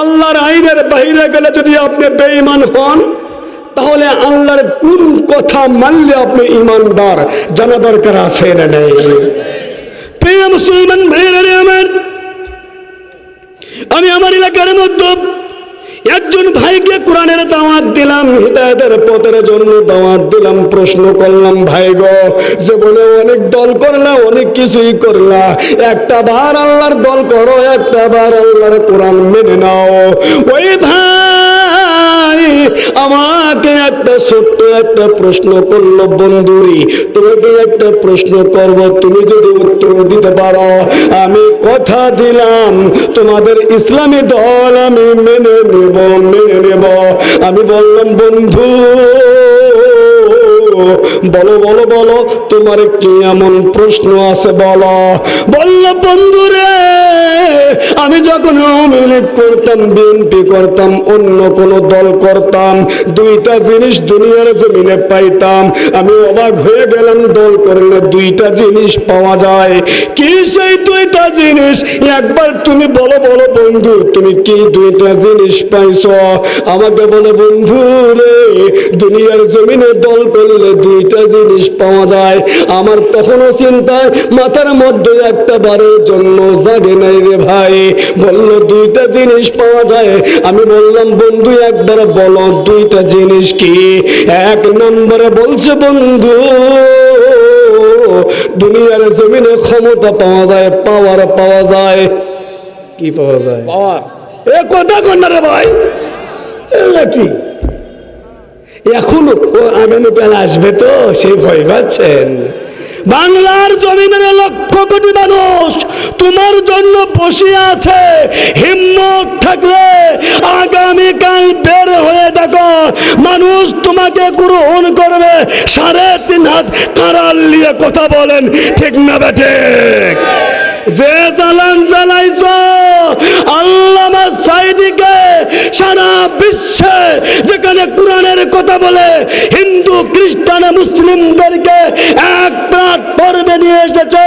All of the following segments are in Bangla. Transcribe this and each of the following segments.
আল্লাহর আইনের বাহিরে গেলে যদি আপনি বেঈমান হন, তাহলে আল্লাহর কোন কথা মানলে আপনি ইমানদার জানা দরকার আছে না নেই। প্রিয় মুসলমান ভাইয়েরা রে আমার আমি আমার এলাকার মধ্যে একজন ভাইকে কোরআনের দাওয়াত দিলাম, হৃদায়তের পথের জন্য দাওয়াত দিলাম, প্রশ্ন করলাম, ভাই গো, যে বলে অনেক দল করলা, অনেক কিছুই করলা, একটা বার আল্লাহর দল করো, একটা বার আল্লাহর কোরআন মেনে নাও। ওই ভাই আমাকে একটা ছোট্ট একটা প্রশ্ন করল, বন্ধুরি, তোমাকে একটা প্রশ্ন করব, তুমি যদি উত্তর দিতে পারো, আমি কথা দিলাম, তোমাদের ইসলামী দল আমি মেনে নেব মেনে নেব। আমি বললাম, বন্ধু বলো বলো বলো, তোমার কি এমন প্রশ্ন আছে বলো। বন্ধুরে, আমি যখন আওয়ামী লীগ করতাম, বিএনপি করতাম, অন্য কোন দল করতাম, দুইটা জিনিস দুনিয়ার জমিনে পাইতাম। আমি অবাক হয়ে গেলাম, দল করলে দুইটা জিনিস পাওয়া যায়। কি সেই দুইটা জিনিস? একবার তুমি বলো বলো, বন্ধু, তুমি কি দুইটা জিনিস পাইছো? আমাকে বলো বন্ধু রে দুনিয়ার জমিনে দল করলে দুইটা জিনিস পাওয়া যায়। আমার তখনও চিন্তায় মাথার মধ্যে একটা বারের জন্য জাগে নাই রে ভাই। বলল দুইটা জিনিস পাওয়া যায়। আমি বললাম বন্ধু একবার বলো দুইটা জিনিস কি? এক নম্বরে বলছে বন্ধু দুনিয়ার জমিনে ক্ষমতা পাওয়া যায় পাওয়ার পাওয়া যায়। কি পাওয়া যায়? পাওয়ার এ কথা কন্যা রে ভাই। কি? এখনও ও আগামীকাল আসবে তো, সেই ভয় পাচ্ছেন। বাংলার জমিনের লক্ষ কোটি মানুষ তোমার জন্য বসে আছে। হিম্মত থাকলে আগামীকাল বের হয়ে দেখো, মানুষ তোমাকে গ্রহণ করবে। সাড়ে তিন হাত কারাল নিয়ে কথা বলেন, ঠিক না বেঠে যে জ্বালান জ্বালাইছ সারা বিশ্বে যেখানে কোরআনের কথা বলে হিন্দু খ্রিস্টান মুসলিমদেরকে এক নিয়ে এসেছে।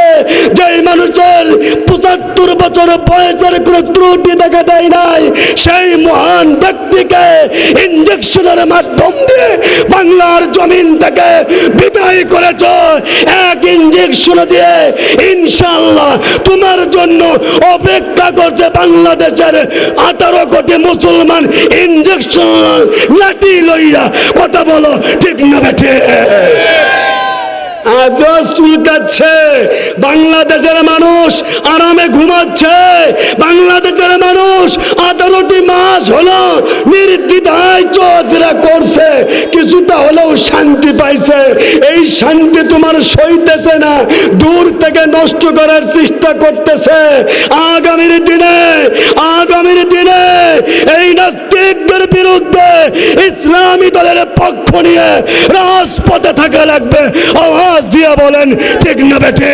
যেই মানুষের পঁচাত্তর বছর বয়সের কোনো ত্রুটি দেখা দেয় নাই, সেই মহান ব্যক্তিকে ইঞ্জেকশনের মাধ্যম দিয়ে বাংলার জমিন থেকে বিদায় করেছ। এক ইঞ্জেকশন দিয়ে ইনশাল্লাহ তোমার জন্য অপেক্ষা করছে বাংলাদেশের আঠারো কোটি মুসলমান ইঞ্জেকশন লাঠি লইয়া। কথা বলো ঠিক না বেঠে? আজও চুলকাচ্ছে। বাংলাদেশের মানুষ আরামে ঘুমাচ্ছে। বাংলাদেশের মানুষ আঠারোটি মাস হলো নির্দ্বিধায় চলাফেরা করছে। কিছুটা হলেও শান্তি পাইছে। এই শান্তি তোমার সইতেছে না, দূর থেকে নষ্ট করার চেষ্টা করতেছে। আগামীর দিনে আগামীর দিনে এই নাস্তিকদের বিরুদ্ধে ইসলামী দলের পক্ষ নিয়ে রাজপথে থাকা লাগবে। আওয়াজ দিয়ে বলেন, ঠিক না বেঠে?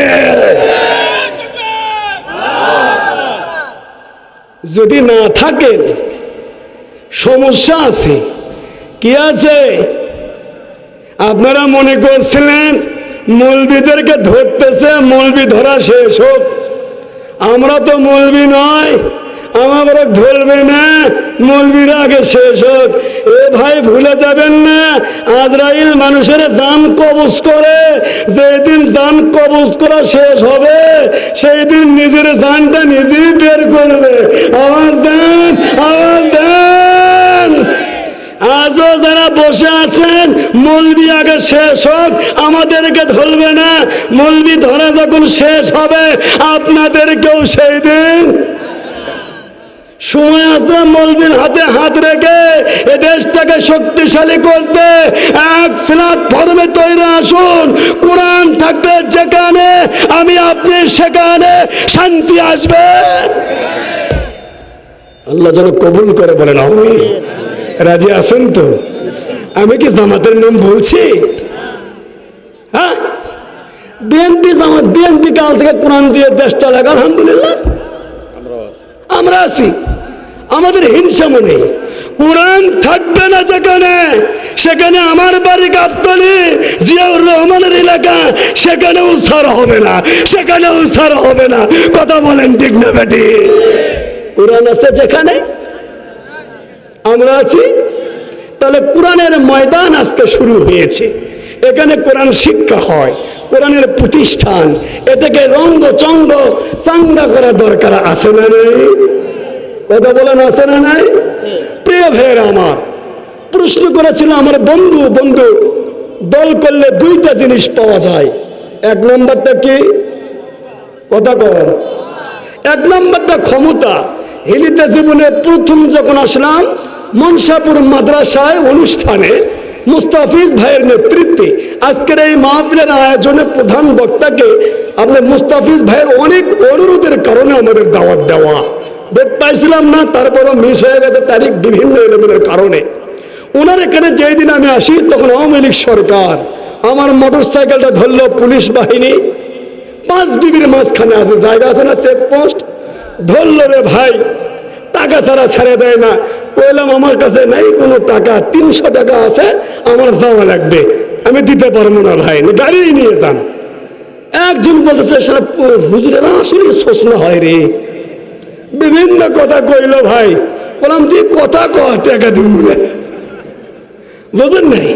যদি না থাকেন, সমস্যা আছে। কি আছে? আপনারা মনে করছিলেন, মৌলবিদেরকে ধরতেছে, মৌলবি ধরা শেষ হোক। আমরা তো মৌলবি নয়। আমাদের ধরবে না। মৌলবীর আগে শেষ হোক। এ ভাই ভুলে যাবেন না, আজরাইল মানুষের জান কবজ করে। যেদিন জান কবজ করা শেষ হবে সেই দিন নিজের জানটা নিজেই বের করবে। আওয়াজ দেন আওয়াজ দেন। আজও যারা বসে আছেন, মলবি আগে শেষ হোক, আমাদেরকে ধরবে না। মলবি ধরা যখন শেষ হবে, আপনাদেরকেও সেই দিন সময় আছে মলবির হাতে হাত রেখে এ দেশটাকে শক্তিশালী করতে। এক প্ল্যাটফর্মে তৈরি আসুন। কোরআন থাকবে যেখানে, আমি আপনি সেখানে শান্তি আসবে। আল্লাহ যেন কবুল করে বলেন আমি রাজি আছেন তো? আমি কি জামাতের নাম বলছি? হ্যাঁ? বিএনপি জামাত, বিএনপি কাল থেকে কোরআন দিয়ে দেশ চালাক, আলহামদুলিল্লাহ। আমরা আছি। আমাদের হিংসা মনে। কোরআন থাকবে না যেখানে, সেখানে আমার বাড়ি গাবতলি, জিয়াউর রহমানের এলাকা, সেখানেও সার হবে না, সেখানেও সার হবে না। কথা বলেন ঠিক না বেটি? কোরআন আছে যেখানে? আমরা আছি। তাহলে কোরআনের ময়দান আজকে শুরু হয়েছে। এখানে কোরআন শিক্ষা হয়। কোরআনের প্রতিষ্ঠান। এটাকে রঙ্গ চঙ্গ চাঙ্গা করা দরকার আছে না নাই? কথা বলেন আছে না নাই? প্রিয় ভাইয়ের আমার, প্রশ্ন করেছিল আমার বন্ধু বন্ধু, দল করলে দুইটা জিনিস পাওয়া যায়। এক নম্বরটা কি? কথা কর এক নম্বরটা ক্ষমতা। হিলিতে জীবনে প্রথম যখন আসলাম, মনসাপুর মাদ্রাসায় অনুষ্ঠানে মুস্তাফিজ ভাইয়ের নেতৃত্বে আজকের এই মাহফিলের আয়োজনে প্রধান বক্তাকে আপনার মুস্তাফিজ ভাইয়ের অনেক অনুরোধের কারণে আমাদের দাওয়াত দেওয়া। ডেট পাইছিলাম না, তারপরও মিস হয়ে গেছে তারিখ বিভিন্ন এলেমেনের কারণে। ওনার এখানে যেই দিন আমি আসি, তখন আওয়ামী লীগ সরকার আমার মোটর সাইকেলটা ধরলো পুলিশ বাহিনী। পাঁচ বিবির মাঝখানে আছে, জায়গা আছে না চেক পোস্ট ধরলো রে ভাই, টাকা ছাড়া ছেড়ে দেয় না। কইলাম, আমার কাছে নাই কোনো টাকা, তিনশো টাকা আছে, আমার যাওয়া লাগবে। আমি দিতে পারব না ভাই গাড়ি নিয়ে যান একজন বলতেছে সেটা হুজুরেরা আসলে শোষণা হয় রে। বিভিন্ন কথা কইলো ভাই। বললাম তুই কথা ক, টাকা দিব না। বুঝেন নাই?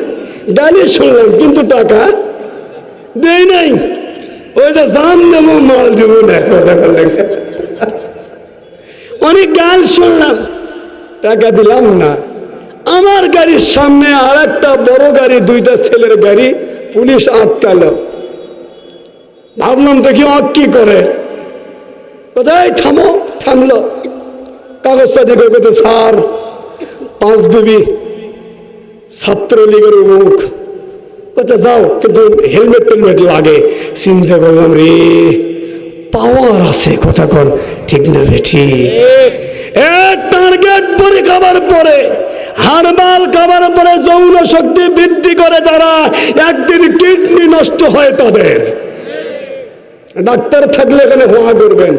গালি শুনলাম, কিন্তু টাকা দেই নাই। ওই যে দাম দেবো মাল দেবো না অনেক গাল শুনলাম। টাকা দিলাম না। আমার গাড়ির সামনে আর একটা বড় গাড়ি, দুইটা ছেলের গাড়ি, পুলিশ আটকালো। ভাবলাম দেখি অক কি করে। কোথায়? থামো, থামলো। কাগজটা দেখে কোথায় স্যার, পাঁচ বিবি ছাত্রলীগের মুখ আচ্ছা যাও, কিন্তু হেলমেট টেলমেট লাগে। চিন্তা করলাম, রে, পাওয়ার আছে, কথা কন। ঠিক না রে ঠিক। টার্গেট পরে খাবার পরে, হারবাল খাবার পরে যৌন শক্তি বৃদ্ধি করে যারা একদিন কিডনি নষ্ট হয় তাদের। ডাক্তার থাকলে এখানে হওয়া করবেন।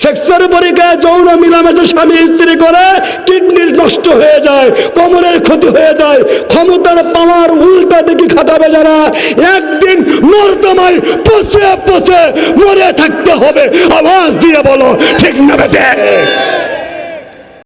সেক্সের পরীক্ষায় যৌন মিলামেশা স্বামী স্ত্রী করে কিডনি নষ্ট হয়ে যায়, কোমরের ক্ষতি হয়ে যায়, ক্ষমতার পাওয়ার উল্টা দিকে খাটাবে যারা, একদিন নর্দমায় পচে পচে মরে থাকতে হবে। আওয়াজ দিয়ে বলো, ঠিক না বেটে?